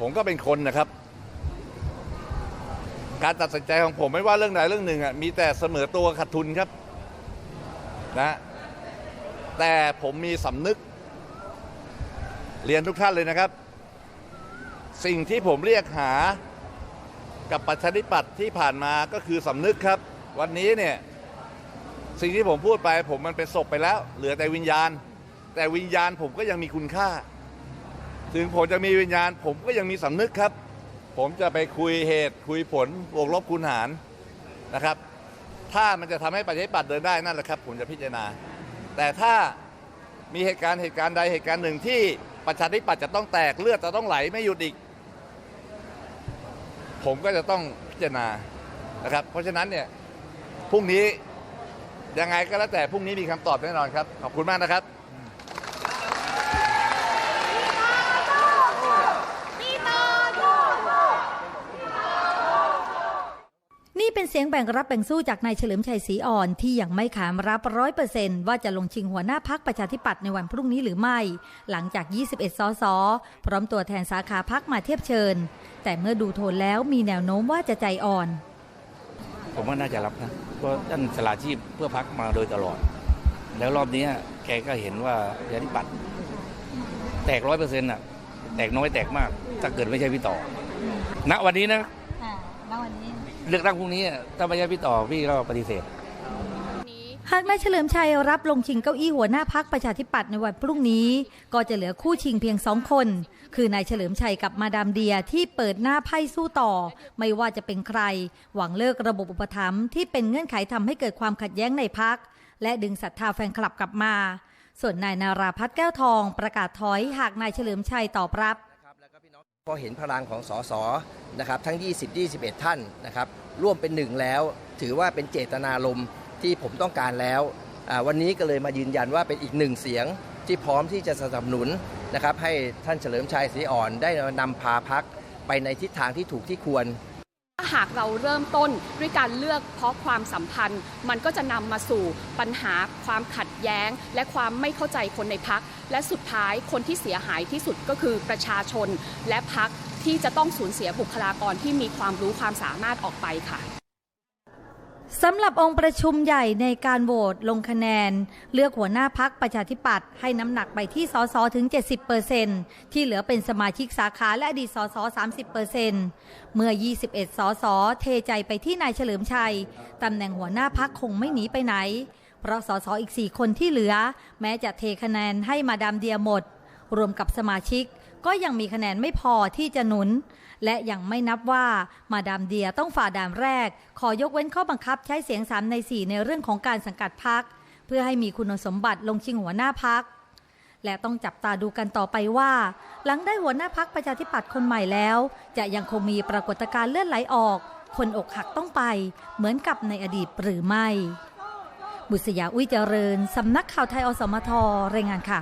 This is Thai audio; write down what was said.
ผมก็เป็นคนนะครับ การตัดสินใจของผมไม่ว่าเรื่องใดเรื่องหนึ่งอะมีแต่เสมอตัวขาดทุนครับนะแต่ผมมีสำนึก เรียนทุกท่านเลยนะครับ สิ่งที่ผมเรียกหากับประชาธิปัตย์ที่ผ่านมาก็คือสำนึกครับ วันนี้เนี่ยสิ่งที่ผมพูดไป ผมมันเป็นศพไปแล้ว เหลือแต่วิญญาณ แต่วิญญาณผมก็ยังมีคุณค่า ถึงผมจะมีวิญญาณ ผมก็ยังมีสำนึกครับ ผมจะไปคุยเหตุคุยผลบวกลบคูณหารนะครับ ถ้ามันจะทำให้ประชาธิปัตย์เดินได้นั่นแหละครับ ผมจะพิจารณา แต่ถ้ามีเหตุการณ์เหตุการณ์ใดเหตุการณ์หนึ่งที่ประชาธิปัตย์จะต้องแตกเลือดจะต้องไหลไม่หยุดอีก ผมก็จะต้องพิจารณานะครับ เพราะฉะนั้นเนี่ยพรุ่งนี้ยังไงก็แล้วแต่พรุ่งนี้มีคำตอบแน่นอนครับ ขอบคุณมากนะครับ นี่เป็นเสียงแบ่งรับแบ่งสู้จากนายเฉลิมชัยศรีอ่อนที่ยังไม่ขานรับร้อยเปอร์เซนว่าจะลงชิงหัวหน้าพักประชาธิปัตย์ในวันพรุ่งนี้หรือไม่ หลังจาก 21 สส พร้อมตัวแทนสาขาพักมาเทียบเชิญ แต่เมื่อดูโทนแล้วมีแนวโน้มว่าจะใจอ่อน ผมว่าน่าจะรับนะเพราะท่านสละชีพเพื่อพักมาโดยตลอด แล้วรอบนี้แกก็เห็นว่าประชาธิปัตย์แตกร้อยเปอร์เซ็นต์อะแตกน้อยแตกมาก ถ้าเกิดไม่ใช่พี่ต่อณวันนี้นะ เลือกตั้งพรุ่งนี้ถ้าไม่ใช่พี่ต่อพี่ก็ปฏิเสธ หากนายเฉลิมชัยรับลงชิงเก้าอี้หัวหน้าพักประชาธิปัตย์ในวันพรุ่งนี้ ก็จะเหลือคู่ชิงเพียงสองคน คือนายเฉลิมชัยกับมาดามเดียที่เปิดหน้าไพ่สู้ต่อ ไม่ว่าจะเป็นใคร หวังเลิกระบบอุปถัมภ์ที่เป็นเงื่อนไขทำให้เกิดความขัดแย้งในพักและดึงศรัทธาแฟนคลับกลับมา ส่วนนายนาราพัฒน์แก้วทองประกาศถอยหากนายเฉลิมชัยตอบรับ พอเห็นพลังของสสนะครับทั้ง 20 21 ท่านนะครับร่วมเป็นหนึ่งแล้ว ถือว่าเป็นเจตนารมณ์ที่ผมต้องการแล้ววันนี้ก็เลยมายืนยันว่าเป็นอีกหนึ่งเสียงที่พร้อมที่จะสนับสนุนนะครับให้ท่านเฉลิมชัยศรีอ่อนได้นำพาพักไปในทิศทางที่ถูกที่ควร หากเราเริ่มต้นด้วยการเลือกเพราะความสัมพันธ์ มันก็จะนำมาสู่ปัญหาความขัดแย้ง และความไม่เข้าใจคนในพัก และสุดท้ายคนที่เสียหายที่สุดก็คือประชาชน และพักที่จะต้องสูญเสียบุคลากรที่มีความรู้ความสามารถออกไปค่ะ สำหรับองค์ประชุมใหญ่ในการโหวตลงคะแนน เลือกหัวหน้าพักประชาธิปัตย์ให้น้ำหนักไปที่สสถึง 70%ที่เหลือเป็นสมาชิกสาขาและอดีตสส30%เมื่อ 21 สสเทใจไปที่นายเฉลิมชัยตำแหน่งหัวหน้าพักคงไม่หนีไปไหน เพราะสสอีก 4 คนที่เหลือ แม้จะเทคะแนนให้มาดามเดียหมด รวมกับสมาชิก ก็ยังมีคะแนนไม่พอที่จะหนุน และยังไม่นับว่ามาดามเดียต้องฝ่าด่านแรก ขอยกเว้นข้อบังคับใช้เสียง3ใน4ในเรื่องของการสังกัดพัก เพื่อให้มีคุณสมบัติลงชิงหัวหน้าพักและต้องจับตาดูกันต่อไปว่า หลังได้หัวหน้าพักประชาธิปัตย์คนใหม่แล้ว จะยังคงมีปรากฏการณ์เลื่อนไหลออก คนอกหักต้องไป เหมือนกับในอดีตหรือไม่ บุษยาอุ้ยเจริญ สำนักข่าวไทยอสมทรายงานค่ะ